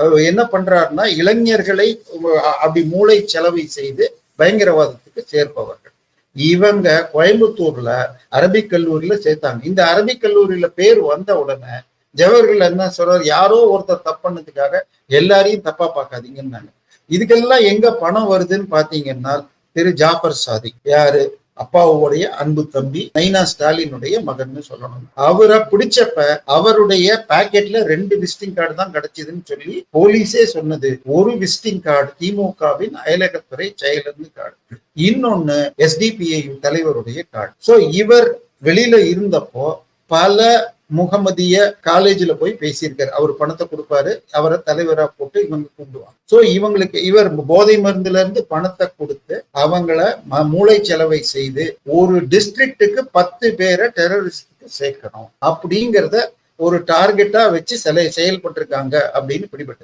அவர் என்ன பண்றாருன்னா இளைஞர்களை அப்படி மூளை செலவை செய்து பயங்கரவாதத்துக்கு சேர்ப்பவர்கள். இவங்க கோயம்புத்தூர்ல அரபிக் கல்லூரியில சேர்த்தாங்க. இந்த அரபிக் கல்லூரியில பேர் வந்த உடனே ஜவஹர்கள் என்ன சொல்றாரு யாரோ ஒருத்தர் தப்பு பண்ணதுக்காக எல்லாரையும் தப்பா பார்க்காதீங்கன்னாங்க. இதுக்கெல்லாம் எங்க பணம் வருதுன்னு பாத்தீங்கன்னா திரு ஜாஃபர் சாதிக். யாரு? அப்பாவுடைய அன்பு தம்பி நைனா ஸ்டாலினுடைய மகன்னு சொல்லணும். அவரை பிடிச்சப்ப அவருடைய பாக்கெட்ல ரெண்டு விசிட்டிங் கார்டு தான் கிடைச்சதுன்னு சொல்லி போலீஸே சொன்னது. ஒரு விசிட்டிங் கார்டு திமுகவின் அயலகத்துறை செயலர்னு கார்டு. இன்னொன்னு எஸ்டிபிஐ தலைவருடைய கார்டு. சோ இவர் வெளியில இருந்தப்போ பல முகமதிய காலேஜில் போய் பேசியிருக்காரு. அவர் பணத்தை கொடுப்பாரு. அவரை தலைவராக போட்டு இவங்க கூப்பிடுவாங்க. ஸோ இவங்களுக்கு இவர் போதை மருந்துல இருந்து பணத்தை கொடுத்து அவங்கள ம- மூளை செலவை செய்து ஒரு டிஸ்ட்ரிக்ட்டுக்கு பத்து பேரை டெரரிஸ்டுக்கு சேர்க்கணும். அப்படிங்கிறத ஒரு டார்கெட்டா வச்சு சில செயல்பட்டிருக்காங்க அப்படின்னு பிடிபட்டு